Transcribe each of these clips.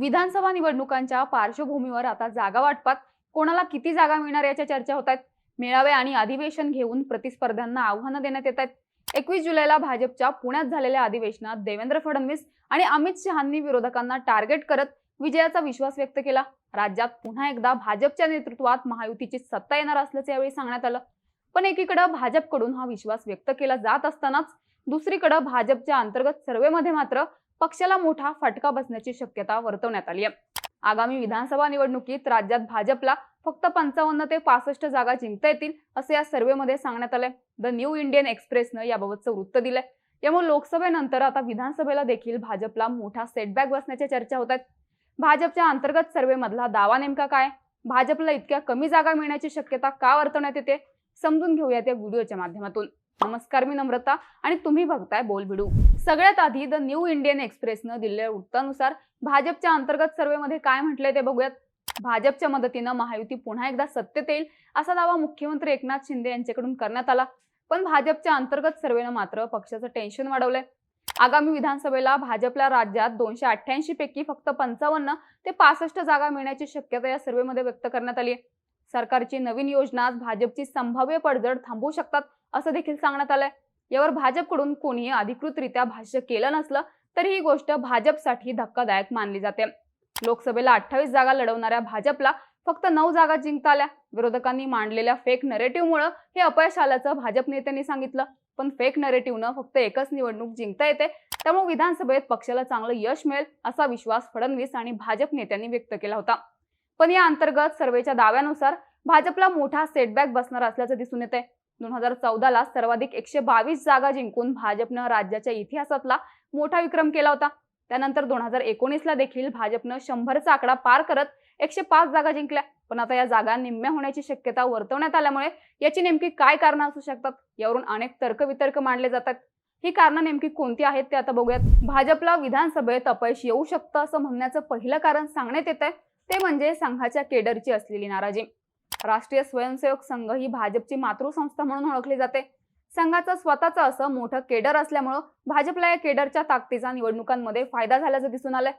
विधानसभा निवडणुकांच्या पार्श्वभूमीवर आता जागा वाटपात. कोणाला किती जागा मिळणार याच्या चर्चा होत आहेत. मेळावे आणि अधिवेशन घेऊन प्रतिस्पर्ध्यांना आव्हानं देण्यात येत आहेत. एकवीस जुलैला भाजपच्या पुण्यात झालेल्या अधिवेशनात देवेंद्र फडणवीस आणि अमित शहांनी विरोधकांना टार्गेट करत विजयाचा विश्वास व्यक्त केला. राज्यात पुन्हा एकदा भाजपच्या नेतृत्वात महायुतीची सत्ता येणार असल्याचं यावेळी सांगण्यात आलं. पण एकीकडे भाजपकडून हा विश्वास व्यक्त केला जात असतानाच दुसरीकडे भाजपच्या अंतर्गत सर्वेमध्ये मात्र पक्षाला मोठा फटका बसण्याची शक्यता वर्तवण्यात आली आहे. आगामी विधानसभा निवडणुकीत राज्यात भाजपला फक्त पंचावन्न ते पासष्ट जागा जिंकता येतील असं या सर्व्हेमध्ये सांगण्यात आलंय. द न्यू इंडियन एक्सप्रेसनं याबाबतचं वृत्त दिलंय. यामुळे लोकसभेनंतर आता विधानसभेला देखील भाजपला मोठा सेटबॅक बसण्याच्या चर्चा होत आहेत. भाजपच्या अंतर्गत सर्व्हेमधला दावा नेमका काय? भाजपला इतक्या कमी जागा मिळण्याची शक्यता का वर्तवण्यात येते? समजून घेऊयात या व्हिडिओच्या माध्यमातून. नमस्कार मी नम्रता आणि तुम्ही बघताय बोलबिडू सगळ्यात आधी द न्यू इंडियन एक्सप्रेसनं दिलेल्या वृत्तानुसार भाजपच्या अंतर्गत सर्वेमध्ये काय म्हटलंय ते बघूयात. भाजपच्या मदतीनं महायुती पुन्हा एकदा सत्तेत येईल असा दावा मुख्यमंत्री एकनाथ शिंदे यांच्याकडून करण्यात आला. पण भाजपच्या अंतर्गत सर्वेनं मात्र पक्षाचं टेन्शन वाढवलंय. आगामी विधानसभेला भाजपला राज्यात दोनशे अठ्ठ्याऐंशी पैकी फक्त पंचावन्न ते पासष्ट जागा मिळण्याची शक्यता या सर्वेमध्ये व्यक्त करण्यात आली आहे सरकारची नवीन योजना भाजपची संभाव्य पडझड थांबवू शकतात असं देखील सांगण्यात आलंय. यावर भाजपकडून कोणीही अधिकृतरित्या भाष्य केलं नसलं तरी ही गोष्ट भाजपसाठी धक्कादायक मानली जाते. लोकसभेला अठ्ठावीस जागा लढवणाऱ्या भाजपला फक्त नऊ जागा जिंकता आल्या विरोधकांनी मांडलेल्या फेक नरेटिव्हमुळे हे अपयश आल्याचं भाजप नेत्यांनी सांगितलं. पण फेक नरेटिव्हनं फक्त एकच निवडणूक जिंकता येते त्यामुळे विधानसभेत पक्षाला चांगलं यश मिळेल असा विश्वास फडणवीस आणि भाजप नेत्यांनी व्यक्त केला होता. पण या अंतर्गत सर्वेच्या दाव्यानुसार भाजपला मोठा सेटबॅक बसणार असल्याचं दिसून येते दोन हजार चौदाला सर्वाधिक एकशे बावीस जागा जिंकून भाजपनं राज्याच्या इतिहासातला मोठा विक्रम केला होता. त्यानंतर दोन हजार एकोणीसला देखील भाजपनं शंभरचा आकडा पार करत एकशे पाच जागा जिंकल्या. पण आता या जागा निम्म्या होण्याची शक्यता वर्तवण्यात आल्यामुळे याची नेमकी काय कारणं असू शकतात? यावरून अनेक तर्कवितर्क मांडले जातात. ही कारणं नेमकी कोणती आहेत ते आता बघूयात. भाजपला विधानसभेत अपयश येऊ शकतं असं म्हणण्याचं पहिलं कारण सांगण्यात येत आहे ते म्हणजे संघाच्या केडरची असलेली नाराजी. राष्ट्रीय स्वयंसेवक संघ ही भाजपची मातृसंस्था म्हणून ओळखली जाते. संघाचं स्वतःचं असं मोठं केडर असल्यामुळं भाजपला या केडरच्या ताकदीचा निवडणुकांमध्ये फायदा झाल्याचं दिसून आलंय.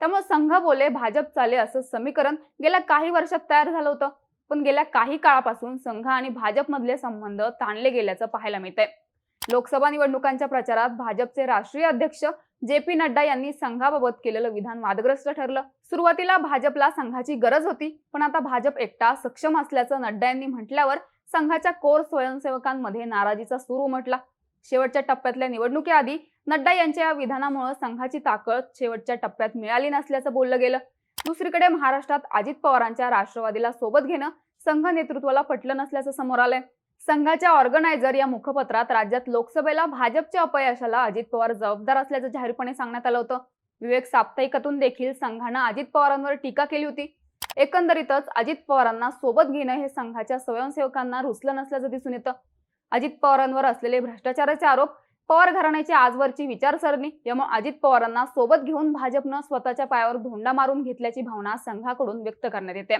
त्यामुळे संघ बोले भाजप चाले असं समीकरण गेल्या काही वर्षात तयार झालं होतं. पण गेल्या काही काळापासून संघ आणि भाजपमधले संबंध ताणले गेल्याचं पाहायला मिळतंय. लोकसभा निवडणुकांच्या प्रचारात भाजपचे राष्ट्रीय अध्यक्ष जे पी नड्डा यांनी संघाबाबत केलेलं विधान वादग्रस्त ठरलं. सुरुवातीला भाजपला संघाची गरज होती पण आता भाजप एकटा सक्षम असल्याचं नड्डा यांनी म्हटल्यावर संघाच्या कोर स्वयंसेवकांमध्ये नाराजीचा सूर उमटला. शेवटच्या टप्प्यातल्या निवडणुकीआधी नड्डा यांच्या या विधानामुळे संघाची ताकद शेवटच्या टप्प्यात मिळाली नसल्याचं बोललं गेलं. दुसरीकडे महाराष्ट्रात अजित पवारांच्या राष्ट्रवादीला सोबत घेणं संघ नेतृत्वाला पटलं नसल्याचं समोर आलंय. संघाच्या ऑर्गनायझर या मुखपत्रात राज्यात लोकसभेला भाजपच्या अपयशाला अजित पवार जबाबदार असल्याचं जाहीरपणे सांगण्यात आलं होतं. विवेक साप्ताहिकातून देखील संघानं अजित पवारांवर टीका केली होती. एकंदरीतच अजित पवारांना सोबत घेणं हे संघाच्या स्वयंसेवकांना रुचलं नसल्याचं दिसून येतं. अजित पवारांवर असलेले भ्रष्टाचाराचे आरोप पवार घराण्याची आजवरची विचारसरणी यामुळे अजित पवारांना सोबत घेऊन भाजपनं स्वतःच्या पायावर धोंडा मारून घेतल्याची भावना संघाकडून व्यक्त करण्यात येते.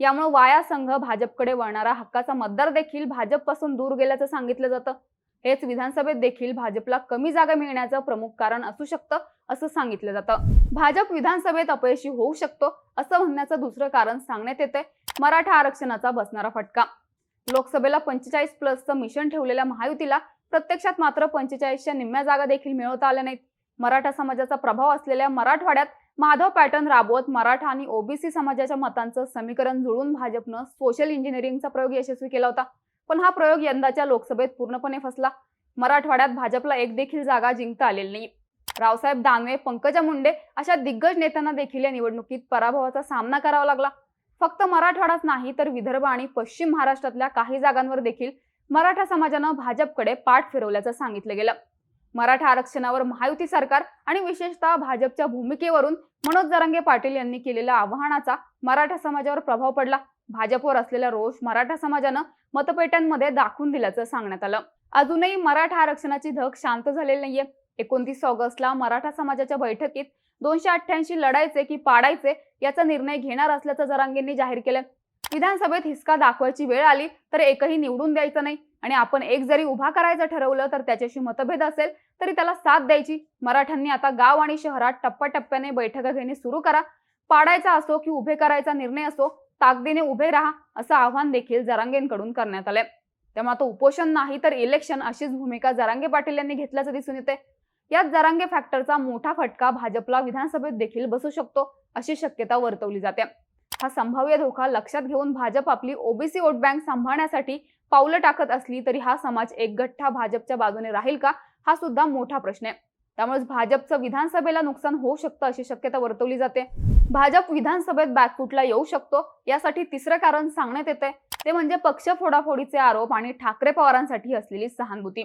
यामुळे वाया संघ भाजपकडे वळणारा हक्काचा मतदार देखील भाजपपासून दूर गेल्याचं सांगितलं जातं. हेच विधानसभेत देखील भाजपला कमी जागा मिळण्याचं प्रमुख कारण असू शकतं असं सांगितलं जातं. भाजप विधानसभेत अपयशी होऊ शकतो असं म्हणण्याचं दुसरं कारण सांगण्यात येते मराठा आरक्षणाचा बसणारा फटका. लोकसभेला पंचेचाळीस प्लसचं मिशन ठेवलेल्या महायुतीला प्रत्यक्षात मात्र पंचेचाळीसच्या निम्म्या जागा देखील मिळवता आल्या नाहीत. मराठा समाजाचा प्रभाव असलेल्या मराठवाड्यात माधव पॅटर्न राबवत मराठा आणि ओबीसी समाजाच्या मतांचं समीकरण जुळून भाजपनं सोशल इंजिनिअरिंगचा प्रयोग यशस्वी केला होता. पण हा प्रयोग यंदाच्या लोकसभेत पूर्णपणे फसला. मराठवाड्यात भाजपला एक देखील जागा जिंकता आलेली नाही रावसाहेब दानवे पंकजा मुंडे अशा दिग्गज नेत्यांना देखील या निवडणुकीत पराभवाचा सामना करावा लागला. फक्त मराठवाडाच नाही तर विदर्भ आणि पश्चिम महाराष्ट्रातल्या काही जागांवर देखील मराठा समाजानं भाजपकडे पाठ फिरवल्याचं सांगितलं गेलं. मराठा आरक्षणावर महायुती सरकार आणि विशेषतः भाजपच्या भूमिकेवरून मनोज जरांगे पाटील यांनी केलेल्या आवाहनाचा मराठा समाजावर प्रभाव पडला. भाजपवर असलेला रोष मराठा समाजानं मतपेट्यांमध्ये दाखवून दिल्याचं सांगण्यात आलं. अजूनही मराठा आरक्षणाची धग शांत झालेली नाहीये. एकोणतीस ऑगस्टला मराठा समाजाच्या बैठकीत दोनशे अठ्ठ्याऐंशी लढायचे की पाडायचे याचा निर्णय घेणार असल्याचं जरांगेंनी जाहीर केलं. विधानसभेत हिसका दाखवायची वेळ आली तर एकही निवडून द्यायचं नाही. आणि आपण एक जरी उभा करायचं ठरवलं तर त्याच्याशी मतभेद असेल तरी त्याला साथ द्यायची. मराठ्यांनी आता गाव आणि शहरात टप्प्याटप्प्याने बैठका घेणे सुरू करा. पाडायचा असो की उभे करायचा निर्णय असो ताकदीने उभे राहा असं आव्हान देखील जरांगेंकडून करण्यात आलंय. त्यामुळे आता उपोषण नाही तर इलेक्शन अशीच भूमिका जरांगे पाटील यांनी घेतल्याचं दिसून येते यात जरांगे फॅक्टरचा मोठा फटका भाजपला विधानसभेत देखील बसू शकतो अशी शक्यता वर्तवली जाते. हा संभाव्य धोका लक्षात घेऊन भाजप आपली ओबीसी वोट बँक सांभाळण्यासाठी पावलं टाकत असली तरी हा समाज एकगठ्ठा भाजपच्या बाजूने राहील का? हा सुद्धा मोठा प्रश्न आहे. त्यामुळेच भाजपचं विधानसभेला नुकसान होऊ शकतं अशी शक्यता वर्तवली जाते. भाजप विधानसभेत बॅकफुटला येऊ शकतो यासाठी तिसरं कारण सांगण्यात येते ते म्हणजे पक्ष फोडाफोडीचे आरोप आणि ठाकरे पवारांसाठी असलेली सहानुभूती.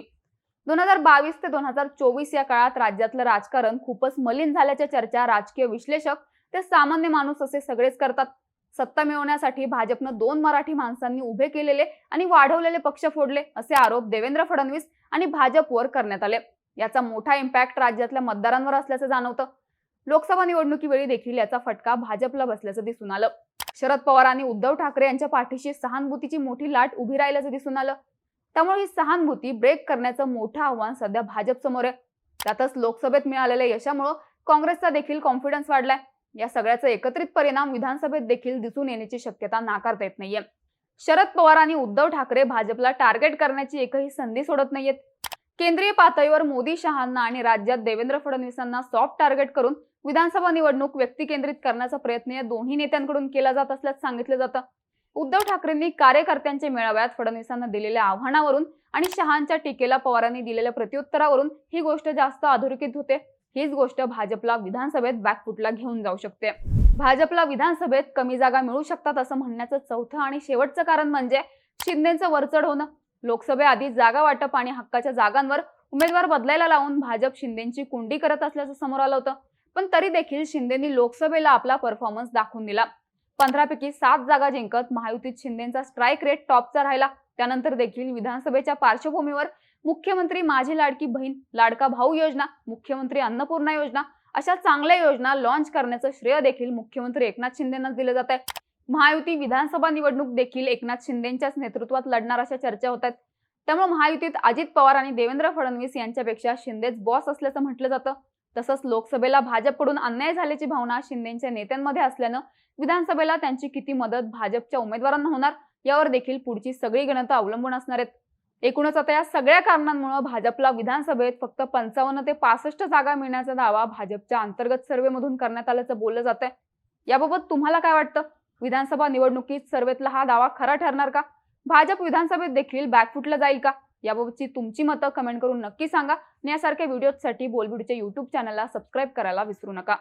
दोन हजार बावीस ते दोन हजार चोवीस या काळात राज्यातलं राजकारण खूपच मलिन झाल्याच्या चर्चा राजकीय विश्लेषक ते सामान्य माणूस असे सगळेच करतात. सत्ता मिळवण्यासाठी भाजपनं दोन मराठी माणसांनी उभे केलेले आणि वाढवलेले पक्ष फोडले असे आरोप देवेंद्र फडणवीस आणि भाजपवर करण्यात आले. याचा मोठा इम्पॅक्ट राज्यातल्या मतदारांवर असल्याचं जाणवतं. लोकसभा निवडणुकीवेळी देखील याचा फटका भाजपला बसल्याचं दिसून आलं. शरद पवार आणि उद्धव ठाकरे यांच्या पाठीशी सहानुभूतीची मोठी लाट उभी राहिल्याचं दिसून आलं. त्यामुळे ही सहानुभूती ब्रेक करण्याचं मोठं आव्हान सध्या भाजप समोर आहे. त्यातच लोकसभेत मिळालेल्या यशामुळं काँग्रेसचा देखील कॉन्फिडन्स वाढलाय. या सगळ्याचा एकत्रित परिणाम विधानसभेत देखील दिसून येण्याची शक्यता नाकारता येत नाहीये. शरद पवार आणि उद्धव ठाकरे भाजपला टार्गेट करण्याची एकही संधी सोडत नाहीयेत. केंद्रीय पातळीवर मोदी शहांना आणि राज्यात देवेंद्र फडणवीसांना सॉफ्ट टार्गेट करून विधानसभा निवडणूक व्यक्तिकेंद्रित करण्याचा प्रयत्न या दोन्ही नेत्यांकडून केला जात असल्याचं सांगितलं जातं. उद्धव ठाकरेंनी कार्यकर्त्यांच्या मेळाव्यात फडणवीसांना दिलेल्या आव्हानावरून आणि शहांच्या टीकेला पवारांनी दिलेल्या प्रत्युत्तरावरून ही गोष्ट जास्त अधोरेखित होते. हीच गोष्ट भाजपला विधानसभेत बॅकफुटला घेऊन जाऊ शकते. भाजपला विधानसभेत कमी जागा मिळू शकतात असं म्हणण्याचं चौथं आणि शेवटचं कारण म्हणजे शिंदेचं वरचढ होणं. लोकसभेआधी जागा वाटप आणि हक्काच्या जागांवर उमेदवार बदलायला लावून भाजप शिंदेची कुंडी करत असल्याचं समोर आलं होतं. पण तरी देखील शिंदेनी लोकसभेला आपला परफॉर्मन्स दाखवून दिला. पंधरापैकी सात जागा जिंकत महायुतीत शिंदेचा स्ट्राईक रेट टॉपचा राहिला. त्यानंतर देखील विधानसभेच्या पार्श्वभूमीवर मुख्यमंत्री माझी लाडकी बहीण लाडका भाऊ योजना मुख्यमंत्री अन्नपूर्णा योजना अशा चांगल्या योजना लॉन्च करण्याचं श्रेय देखील मुख्यमंत्री एकनाथ शिंदेना दिलं जात आहे महायुती विधानसभा निवडणूक देखील एकनाथ शिंदेच्याच नेतृत्वात लढणार अशा चर्चा होत आहेत. त्यामुळे महायुतीत अजित पवार आणि देवेंद्र फडणवीस यांच्यापेक्षा शिंदेच बॉस असल्याचं म्हटलं जातं. तसंच लोकसभेला भाजपकडून अन्याय झाल्याची भावना शिंदेच्या नेत्यांमध्ये असल्यानं विधानसभेला त्यांची किती मदत भाजपच्या उमेदवारांना होणार यावर देखील पुढची सगळी गणता अवलंबून असणार आहेत. एकूणच आता या सगळ्या कारणांमुळे भाजपला विधानसभेत फक्त पंचावन्न ते पासष्ट जागा मिळण्याचा दावा भाजपच्या अंतर्गत सर्वेमधून करण्यात आल्याचं बोललं जात आहे याबाबत तुम्हाला काय वाटतं? विधानसभा निवडणुकीत सर्वेतला हा दावा खरा ठरणार का? भाजप विधानसभेत देखील बॅकफुटला जाईल का? याबाबतची तुमची मतं कमेंट करून नक्की सांगा आणि यासारख्या व्हिडिओसाठी बोलबिडच्या युट्यूब चॅनलला सबस्क्राईब करायला विसरू नका.